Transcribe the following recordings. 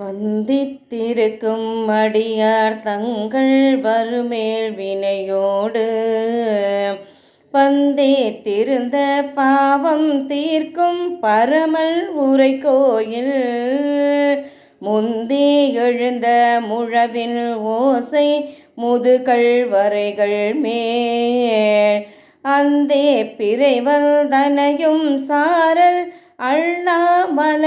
வந்தித்திருக்கும் அடியார் தங்கள் வருமேல் வினையோடு. பந்தேத்திருந்த பாவம் தீர்க்கும் பரமல் உரை கோயில். முந்தி எழுந்த முழவின் ஓசை முதுகள் வரைகள் மேல். அந்தே பிறைவல் தனையும் சாரல் அண்ணாமலையாரே.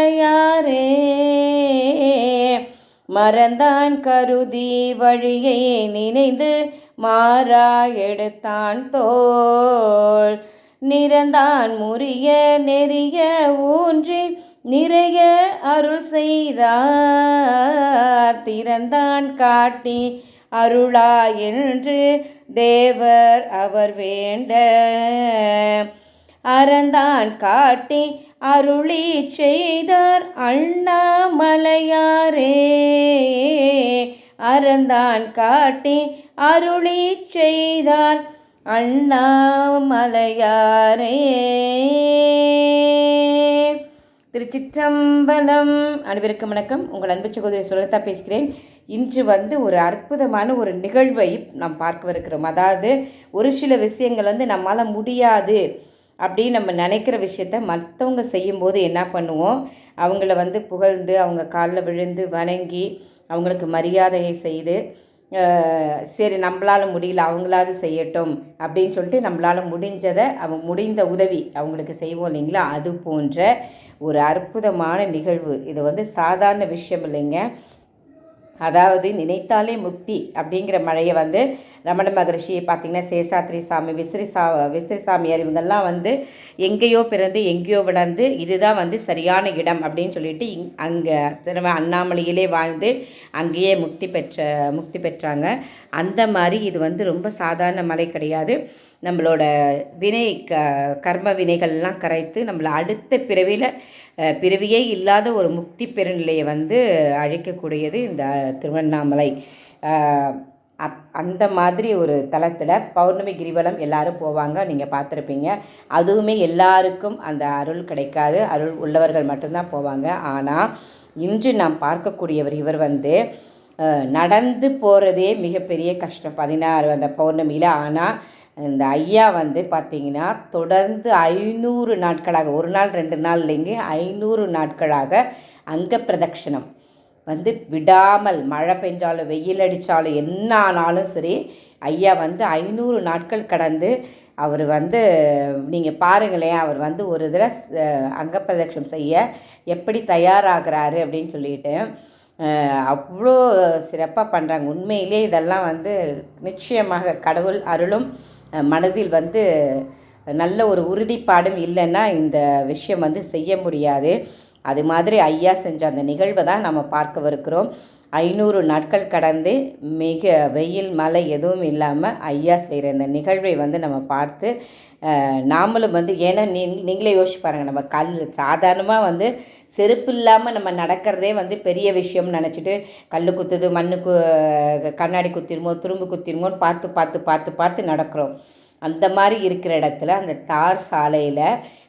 மறந்தான் கருதி வழியை நினைந்து மாறா எடுத்தான் தோள். நிறந்தான் முறிய நெறிய ஊன்றி நிறைய அருள் செய்தார். திறந்தான் காட்டி அருளா என்று தேவர் அவர் வேண்ட அறந்தான் காட்டி அருளி செய்தார் அண்ணாமலையாரே. அறந்தான் காட்டி அருளி செய்தார் அண்ணாமலையாரே. திருச்சிற்றம்பலம். அனைவருக்கும் வணக்கம். உங்கள் அன்பு சகோதரி சுலதா பேசுகிறேன். இன்று வந்து ஒரு அற்புதமான ஒரு நிகழ்வை நாம் பார்க்கவிருக்கிறோம். அதாவது ஒரு சில விஷயங்கள் வந்து நம்மளால் முடியாது. அப்படின்னு நம்ம நினைக்கிற விஷயத்த மற்றவங்க செய்யும்போது என்ன பண்ணுவோம்? அவங்கள வந்து புகழ்ந்து அவங்க காலில் விழுந்து வணங்கி அவங்களுக்கு மரியாதையை செய்து சரி நம்மளால் முடியல அவங்களாவது செய்யட்டும் அப்படின்னு சொல்லிட்டு நம்மளால் முடிஞ்சதை அவங்க முடிந்த உதவி அவங்களுக்கு செய்வோம் இல்லைங்களா? அது போன்ற ஒரு அற்புதமான நிகழ்வு. இது வந்து சாதாரண விஷயம் இல்லைங்க. அதாவது நினைத்தாலே முக்தி அப்படிங்கிற மழையை வந்து ரமண மகரிஷி பார்த்திங்கன்னா சேஷாத்ரி சாமி விசிறி சா விசிறி சாமியார் இவங்கெல்லாம் வந்து எங்கேயோ பிறந்து எங்கேயோ வளர்ந்து இதுதான் வந்து சரியான இடம் அப்படின்னு சொல்லிட்டு இங் அங்கே திரும்ப அண்ணாமலையிலே வாழ்ந்து அங்கேயே முக்தி பெற்ற முக்தி பெற்றாங்க. அந்த மாதிரி இது வந்து ரொம்ப சாதாரண மலை கிடையாது. நம்மளோட வினை க கர்ம வினைகள்லாம் கரைத்து நம்மளை அடுத்த பிறவியில் பிறவியே இல்லாத ஒரு முக்தி பெருநிலையை வந்து அழைக்கக்கூடியது இந்த திருவண்ணாமலை. அப் அந்த மாதிரி ஒரு தளத்தில் பௌர்ணமி கிரிவலம் எல்லாரும் போவாங்க நீங்கள் பார்த்துருப்பீங்க. அதுவுமே எல்லாருக்கும் அந்த அருள் கிடைக்காது. அருள் உள்ளவர்கள் மட்டும்தான் போவாங்க. ஆனால் இன்று நாம் பார்க்கக்கூடியவர் இவர் வந்து நடந்து போகிறதே மிகப்பெரிய கஷ்டம். பதினாறு அந்த பௌர்ணமியில். ஆனால் இந்த ஐயா வந்து பார்த்திங்கன்னா தொடர்ந்து ஐநூறு நாட்களாக ஒரு நாள் ரெண்டு நாள் இல்லைங்க ஐநூறு நாட்களாக அங்க பிரதட்சணம். வந்து விடாமல் மழை பெஞ்சாலும் வெயில் அடித்தாலும் என்ன ஆனாலும் சரி ஐயா வந்து ஐநூறு நாட்கள் கடந்து அவர் வந்து நீங்கள் பாருங்களேன் அவர் வந்து ஒரு தடவை அங்கப்பிரதட்சம் செய்ய எப்படி தயாராகிறாரு அப்படின்னு சொல்லிட்டு அவ்வளோ சிறப்பாக பண்ணுறாங்க உண்மையிலே இதெல்லாம் வந்து நிச்சயமாக கடவுள் அருளும். மனதில் வந்து நல்ல ஒரு உறுதிப்பாடும் இல்லைன்னா இந்த விஷயம் வந்து செய்ய முடியாது. அது மாதிரி ஐயா செஞ்ச அந்த நிகழ்வை தான் நம்ம பார்க்கவிருக்கிறோம். ஐநூறு நாட்கள் கடந்து மிக வெயில் மழை எதுவும் இல்லாமல் ஐயா செய்கிற இந்த நிகழ்வை வந்து நம்ம பார்த்து நாமளும் வந்து ஏன்னா நீ நீங்களே யோசிச்சு பாருங்கள் நம்ம கல் சாதாரணமாக வந்து செருப்பு இல்லாமல் நம்ம நடக்கிறதே வந்து பெரிய விஷயம்னு நினச்சிட்டு கல் குத்துது மண்ணு கு கண்ணாடி குத்திருமோ துரும்பு குத்திருமோன்னு பார்த்து பார்த்து பார்த்து பார்த்து நடக்கிறோம். அந்த மாதிரி இருக்கிற இடத்துல அந்த தார் சாலையில்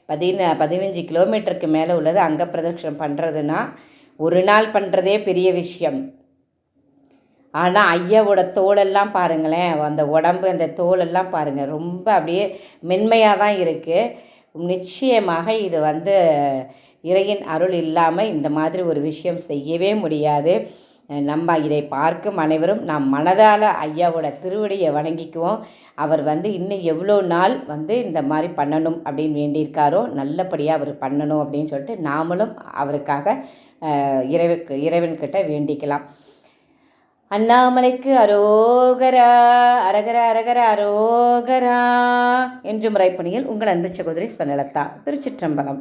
பதின பதினஞ்சு கிலோமீட்டருக்கு மேலே உள்ளது அங்கே பிரதட்சணம் பண்ணுறதுன்னா ஒரு நாள் பண்ணுறதே பெரிய விஷயம். ஆனால் ஐயாவோட தோலெல்லாம் பாருங்களேன் அந்த உடம்பு அந்த தோலெல்லாம் பாருங்கள் ரொம்ப அப்படியே மென்மையாக தான் இருக்குது நிச்சயமாக இது வந்து இறையின் அருள் இல்லாமல் இந்த மாதிரி ஒரு விஷயம் செய்யவே முடியாது. நம்ம இதை பார்க்கும் அனைவரும் நாம் மனதால் ஐயாவோட திருவடியை வணங்கிக்குவோம். அவர் வந்து இன்னும் எவ்வளோ நாள் வந்து இந்த மாதிரி பண்ணணும் அப்படின்னு வேண்டியிருக்காரோ நல்லபடியாக அவர் பண்ணணும் அப்படின்னு சொல்லிட்டு நாமளும் அவருக்காக இறைவனுக்கு இறைவன்கிட்ட வேண்டிக்கலாம். அண்ணாமலைக்கு அரோகரா அரகர அரகர அரோகரா என்று முறைப்பணியில் உங்கள் அன்பு சகோதரி ஸ்வனலதா திருச்சிற்றம்பலம்.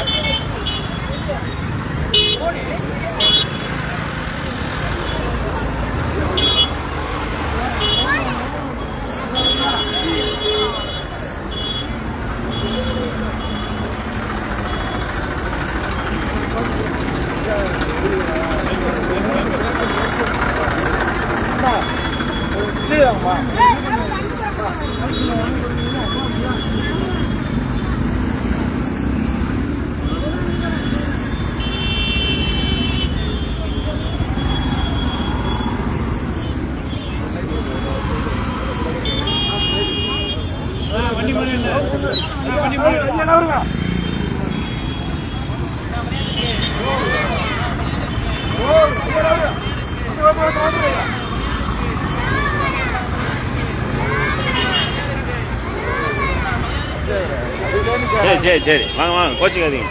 சரி சரி சரி. வாங்க வாங்க. கோச்சிக்காதீங்க.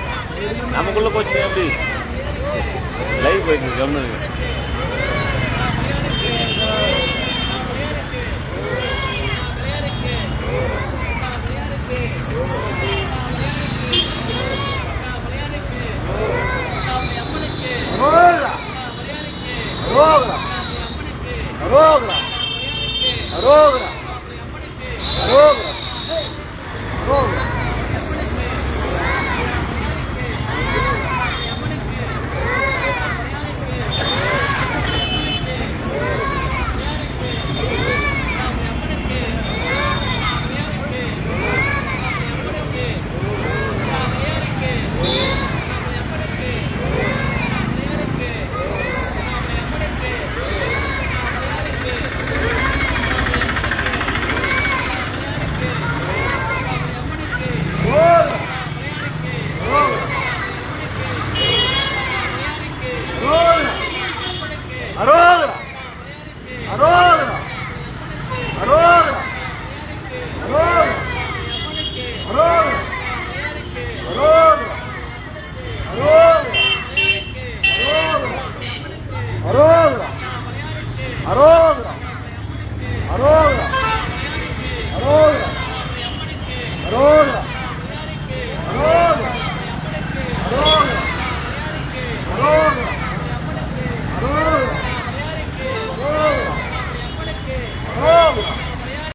நமக்குள்ள கோச்சிங்க எப்படி லைவ் போயிட்டு இருக்கு கவனிங்க